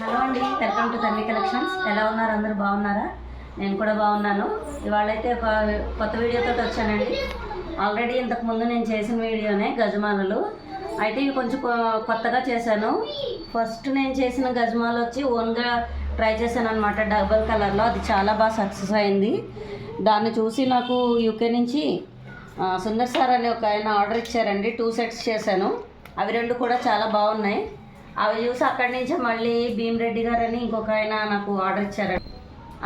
Hello అండి welcome to Tanvi collections ఎలా ఉన్నారు? అందరూ బాగున్నారా? నేను కూడా బాగున్నాను. ఇవాళైతే ఒక కొత్త వీడియోతో వచ్చానండి. ఆల్రెడీ ఇంతకుముందు నేను చేసిన వీడియోనే గజమాలలు. అయితే ఇవి కొంచెం కొ- కొత్తగా చేశాను. ఫస్ట్ నేను చేసిన గజమాలు వచ్చి ఓన్గా ట్రై చేశాను అనమాట డబల్ కలర్లో అది చాలా బాగా సక్సెస్ అయింది. దాన్ని చూసి నాకు యూకే నుంచి సుందర్ సార్ అని ఒక ఆయన ఆర్డర్ ఇచ్చారండి. టూ సెట్స్ చేశాను. అవి రెండు కూడా చాలా బాగున్నాయి. అవి చూసి అక్కడి నుంచి మళ్ళీ భీమరెడ్డి గారు అని ఇంకొక ఆయన నాకు ఆర్డర్ ఇచ్చారండి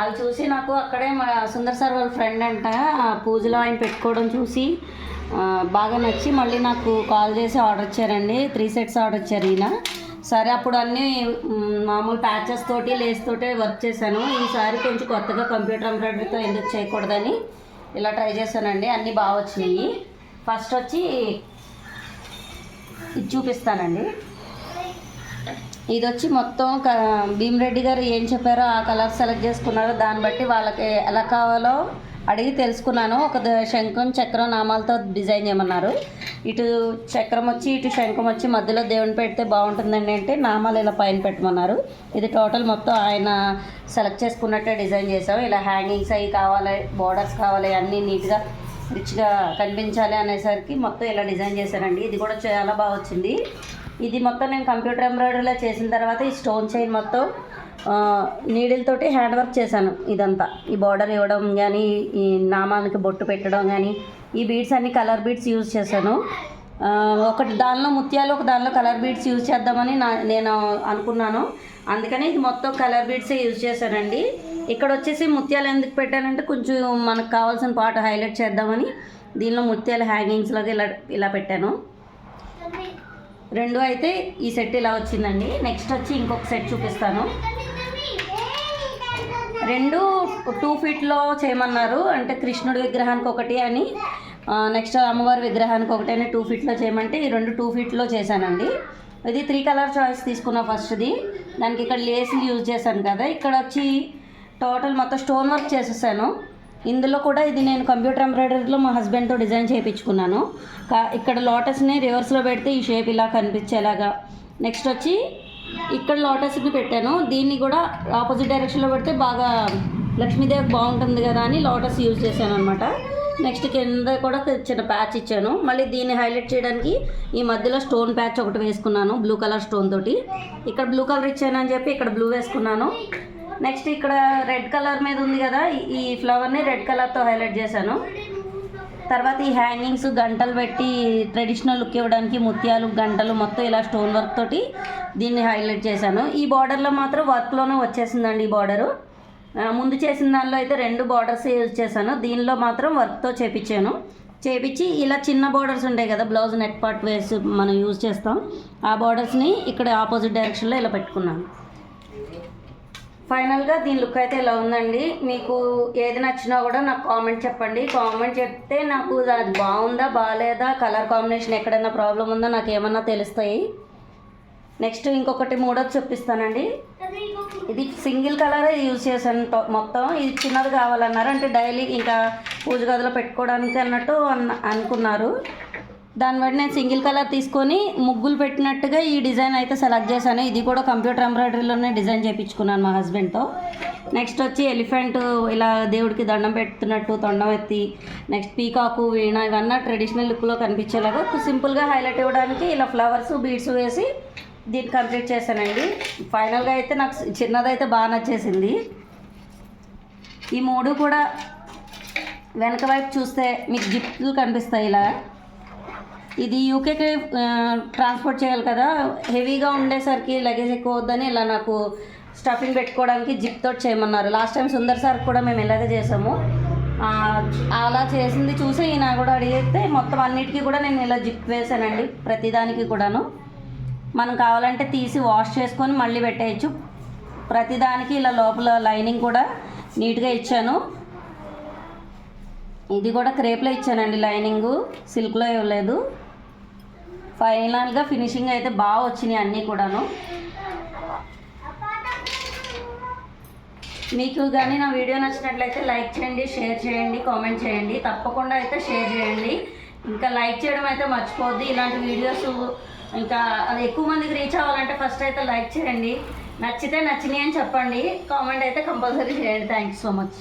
అవి చూసి నాకు అక్కడే మా సుందర్ సార్ వాళ్ళ ఫ్రెండ్ అంట ఆ పూజలో ఆయన పెట్టుకోవడం చూసి బాగా నచ్చి మళ్ళీ నాకు కాల్ చేసి ఆర్డర్ ఇచ్చారండి. త్రీ సెట్స్ ఆర్డర్ ఇచ్చారు ఈయన. సరే అప్పుడు అన్నీ మామూలు ప్యాచెస్ తోటి లేస్ తోటి వర్క్ చేశాను. ఈసారి కొంచెం కొత్తగా కంప్యూటర్ ఎంబ్రాయిడరీతో ఎందుకు చేయకూడదని ఇలా ట్రై చేశానండి. అన్నీ బాగా వచ్చినాయి. ఫస్ట్ వచ్చి ఇది చూపిస్తానండి. ఇది వచ్చి మొత్తం క- భీమరెడ్డి గారు ఏం చెప్పారో ఆ కలర్ సెలెక్ట్ చేసుకున్నారో దాన్ని బట్టి వాళ్ళకి ఎలా కావాలో అడిగి తెలుసుకున్నాను. ఒక ద- శంఖం చక్రం నామాలతో డిజైన్ చేయమన్నారు. ఇటు చక్రం వచ్చి ఇటు శంఖం వచ్చి మధ్యలో దేవుని పెడితే బాగుంటుందండి అంటే నామాలు ఇలా పైన పెట్టమన్నారు. ఇది టోటల్ మొత్తం ఆయన సెలెక్ట్ చేసుకున్నట్టే డిజైన్ చేసాం ఇలా హ్యాంగింగ్స్ అవి కావాలి బోర్డర్స్ కావాలి అన్నీ నీట్గా రిచ్గా కనిపించాలి అనేసరికి మొత్తం ఇలా డిజైన్ చేశానండి ఇది కూడా చాలా బాగా వచ్చింది. ఇది మొత్తం నేను కంప్యూటర్ ఎంబ్రాయిడరీలో చేసిన తర్వాత ఈ స్టోన్ చైన్ మొత్తం నీడిల్తోటి హ్యాండ్ వర్క్ చేశాను ఇదంతా. ఈ బార్డర్ ఇవ్వడం కానీ ఈ నామానికి బొట్టు పెట్టడం కానీ ఈ బీడ్స్ అన్ని కలర్ బీడ్స్ యూజ్ చేశాను. ఒకటి దానిలో ముత్యాలు ఒక దానిలో కలర్ బీడ్స్ యూజ్ చేద్దామని నా నేను అనుకున్నాను. అందుకని ఇది మొత్తం కలర్ బీడ్సే యూజ్ చేశానండి. ఇక్కడ వచ్చేసి ముత్యాలు ఎందుకు పెట్టానంటే కొంచెం మనకు కావాల్సిన పాట హైలైట్ చేద్దామని దీనిలో ముత్యాలు హ్యాంగింగ్స్ లాగా ఇలా ఇలా పెట్టాను. రెండు అయితే ఈ సెట్ ఇలా వచ్చిందండి. నెక్స్ట్ వచ్చి ఇంకొక సెట్ చూపిస్తాను. రెండు టూ ఫీట్లో చేయమన్నారు. అంటే కృష్ణుడి విగ్రహానికి ఒకటి అని నెక్స్ట్ అమ్మవారి విగ్రహానికి ఒకటి అని టూ ఫీట్లో చేయమంటే ఈ రెండు టూ ఫీట్లో చేశానండి. ఇది త్రీ కలర్ చాయిస్ తీసుకున్నా ఫస్ట్ది దానికి ఇక్కడ లేసులు యూజ్ చేశాను కదా. ఇక్కడ వచ్చి టోటల్ మొత్తం స్టోన్ వర్క్ చేసేసాను. ఇందులో కూడా ఇది నేను కంప్యూటర్ ఎంబ్రాయిడరీలో మా హస్బెండ్తో డిజైన్ చేయించుకున్నాను కా- ఇక్కడ లోటస్ని రివర్స్లో పెడితే ఈ షేప్ ఇలా కనిపించేలాగా. నెక్స్ట్ వచ్చి ఇక్కడ లోటస్ని పెట్టాను. దీన్ని కూడా ఆపోజిట్ డైరెక్షన్లో పెడితే బాగా లక్ష్మీదేవి బాగుంటుంది కదా అని లోటస్ యూజ్ చేశాను అనమాట నెక్స్ట్ కింద కూడా చిన్న ప్యాచ్ ఇచ్చాను. మళ్ళీ దీన్ని హైలైట్ చేయడానికి ఈ మధ్యలో స్టోన్ ప్యాచ్ ఒకటి వేసుకున్నాను బ్లూ కలర్ స్టోన్ తోటి. ఇక్కడ బ్లూ కలర్ ఇచ్చానని చెప్పి ఇక్కడ బ్లూ వేసుకున్నాను. నెక్స్ట్ ఇక్కడ రెడ్ కలర్ మీద ఉంది కదా ఈ- ఫ్లవర్ని రెడ్ కలర్తో హైలైట్ చేశాను. తర్వాత ఈ హ్యాంగింగ్స్ గంటలు పెట్టి ట్రెడిషనల్ లుక్ ఇవ్వడానికి ముత్యాలు గంటలు మొత్తం ఇలా స్టోన్ వర్క్ తోటి దీన్ని హైలైట్ చేశాను. ఈ బార్డర్లో మాత్రం వర్క్లోనే వచ్చేసిందండి ఈ బార్డరు ముందు చేసిన దానిలో అయితే రెండు బార్డర్స్ యూజ్ చేశాను. దీనిలో మాత్రం వర్క్తో చేపించాను. చేపించి ఇలా చిన్న బార్డర్స్ ఉంటాయి కదా బ్లౌజ్ నెట్ పార్ట్ వేసి మనం యూజ్ చేస్తాం. ఆ బార్డర్స్ని ఇక్కడ ఆపోజిట్ డైరెక్షన్లో ఇలా పెట్టుకున్నాను. ఫైనల్గా దీని లుక్ అయితే ఇలా ఉందండి? మీకు ఏది నచ్చినా కూడా నాకు కామెంట్ చెప్పండి. కామెంట్ చెప్తే నాకు అది బాగుందా బాగాలేదా కలర్ కాంబినేషన్ ఎక్కడైనా ప్రాబ్లం ఉందా నాకు ఏమన్నా తెలుస్తాయి. నెక్స్ట్ ఇంకొకటి మూడోది చూపిస్తానండి. ఇది సింగిల్ కలరే యూజ్ చేశాను మొత్తం. ఇది చిన్నది కావాలన్నారు అంటే డైలీ ఇంకా పూజ గదిలో పెట్టుకోవడానికి అన్నట్టు అన్న అనుకున్నారు. దాన్ని బట్టి నేను సింగిల్ కలర్ తీసుకొని ముగ్గులు పెట్టినట్టుగా ఈ డిజైన్ అయితే సెలెక్ట్ చేశాను. ఇది కూడా కంప్యూటర్ ఎంబ్రాయిడరీలోనే డిజైన్ చేయించుకున్నాను మా హస్బెండ్తో. నెక్స్ట్ వచ్చి ఎలిఫెంట్ ఇలా దేవుడికి దండం పెడుతున్నట్టు తొండం ఎత్తి నెక్స్ట్ పీకాకు వీణ ఇవన్నీ ట్రెడిషనల్ లుక్లో కనిపించేలాగా సింపుల్గా హైలైట్ ఇవ్వడానికి ఇలా ఫ్లవర్స్ బీడ్స్ వేసి దీన్ని కంప్లీట్ చేశానండి. ఫైనల్గా అయితే నాకు చిన్నదైతే బాగా నచ్చేసింది. ఈ మూడు కూడా వెనక వైపు చూస్తే మీకు జిప్లు కనిపిస్తాయి ఇలా. ఇది యూకేకి ట్రాన్స్పోర్ట్ చేయాలి కదా. హెవీగా ఉండేసరికి లగేజ్ ఎక్కువ వద్దని ఇలా నాకు స్టఫింగ్ పెట్టుకోవడానికి జిప్ తోటి చేయమన్నారు. లాస్ట్ టైం సుందర్ సార్ కూడా మేము ఇలాగే చేసాము. అలా చేసింది చూసి ఈయన కూడా అడిగితే మొత్తం అన్నిటికీ కూడా నేను ఇలా జిప్ వేసానండి. ప్రతిదానికి కూడాను. మనం కావాలంటే తీసి వాష్ చేసుకొని మళ్ళీ పెట్టేయచ్చు. ప్రతిదానికి ఇలా లోపల లైనింగ్ కూడా నీట్గా ఇచ్చాను. ఇది కూడా క్రేప్లో ఇచ్చానండి. లైనింగు సిల్క్లో ఇవ్వలేదు ఫైనల్గా ఫినిషింగ్ అయితే బాగా వచ్చినాయి అన్నీ కూడాను. మీకు కానీ నా వీడియో నచ్చినట్లయితే లైక్ చేయండి షేర్ చేయండి కామెంట్ చేయండి. తప్పకుండా అయితే షేర్ చేయండి. ఇంకా లైక్ చేయడం అయితే మర్చిపోద్ది ఇలాంటి వీడియోస్ ఇంకా అది ఎక్కువ మందికి రీచ్ అవ్వాలంటే ఫస్ట్ అయితే లైక్ చేయండి. నచ్చితే నచ్చినాయి అని చెప్పండి. కామెంట్ అయితే కంపల్సరీ చేయండి. Thank you so much.